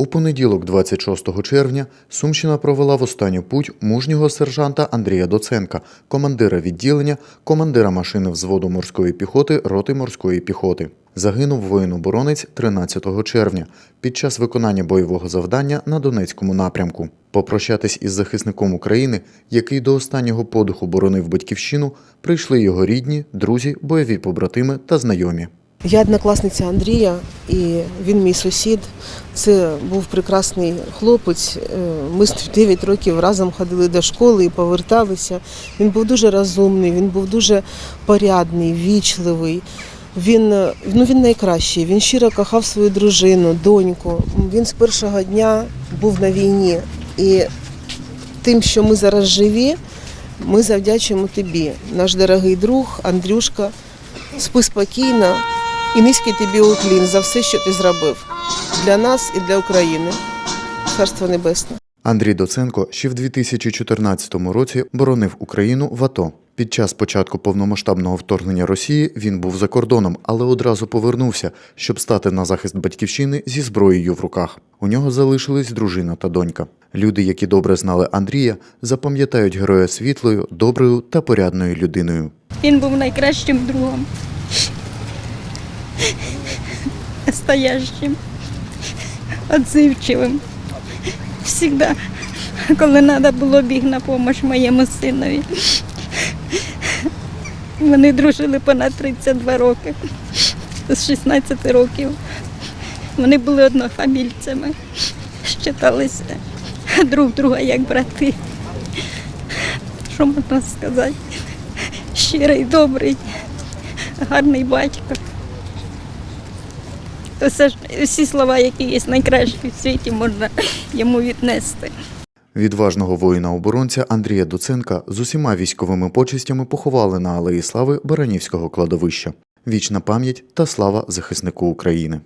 У понеділок, 26 червня, Сумщина провела в останню путь мужнього сержанта Андрія Доценка, командира відділення, командира машини взводу морської піхоти роти морської піхоти. Загинув воїн-оборонець 13 червня під час виконання бойового завдання на Донецькому напрямку. Попрощатись із захисником України, який до останнього подиху боронив батьківщину, прийшли його рідні, друзі, бойові побратими та знайомі. Я однокласниця Андрія, і він мій сусід. Це був прекрасний хлопець. Е, Ми з 9 років разом ходили до школи і поверталися. Він був дуже розумний, він був дуже порядний, вічливий. Він, е, ну, він найкращий. Він щиро кохав свою дружину, доньку. Він з першого дня був на війні. І тим, що ми зараз живі, ми завдячуємо тобі, наш дорогий друг Андрюшка. Спи спокійно і низький тобі уклін за все, що ти зробив для нас і для України. Царство Небесне. Андрій Доценко ще в 2014 році боронив Україну в АТО. Під час початку повномасштабного вторгнення Росії він був за кордоном, але одразу повернувся, щоб стати на захист батьківщини зі зброєю в руках. У нього залишились дружина та донька. Люди, які добре знали Андрія, запам'ятають героя світлою, доброю та порядною людиною. Він був найкращим другом. Настоящим, отзивчивим. Всігда, коли треба було біг на допомогу моєму синові. Вони дружили понад 32 роки, з 16 років. Вони були однофамільцями, щиталися друг друга як брати. Що можна сказати? щирий, добрий, гарний батько. Все ж всі слова, які є найкращі в світі, можна йому віднести. Відважного воїна-оборонця Андрія Доценка з усіма військовими почестями поховали на Алеї Слави Баранівського кладовища. Вічна пам'ять та слава захиснику України.